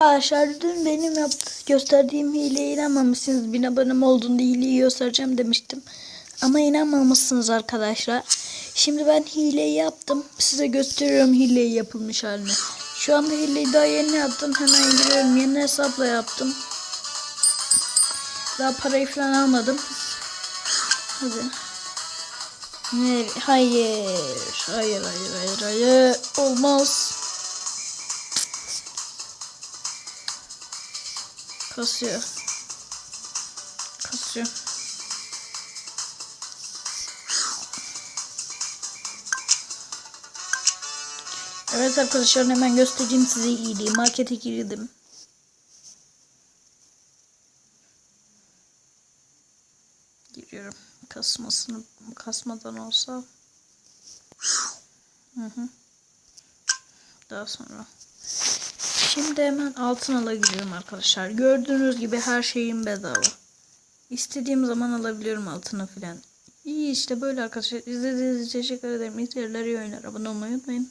Arkadaşlar dün benim yaptı, gösterdiğim hileye inanmamışsınız. Bin abonem olduğunda hileyi göstereceğim demiştim. Ama inanmamışsınız arkadaşlar. Şimdi ben hileyi yaptım. Size gösteriyorum hileyi yapılmış halini. Şu anda hileyi daha yeni yaptım. Hemen giriyorum. Yeni hesapla yaptım. Daha parayı falan almadım. Hadi. Hayır. Hayır hayır hayır hayır. Olmaz. Kasıyor. Kasıyor. Evet arkadaşlar hemen göstereyim size iyiliği. Markete girdim. Giriyorum. Kasmasını kasmadan olsa. Hı hı. Daha sonra. Şimdi hemen altın ala gidiyorum arkadaşlar. Gördüğünüz gibi her şeyim bedava. İstediğim zaman alabiliyorum altını filan. İyi işte böyle arkadaşlar. İzlediğiniz için teşekkür ederim. İyi seyirler, iyi oyunlar. Abone olmayı unutmayın.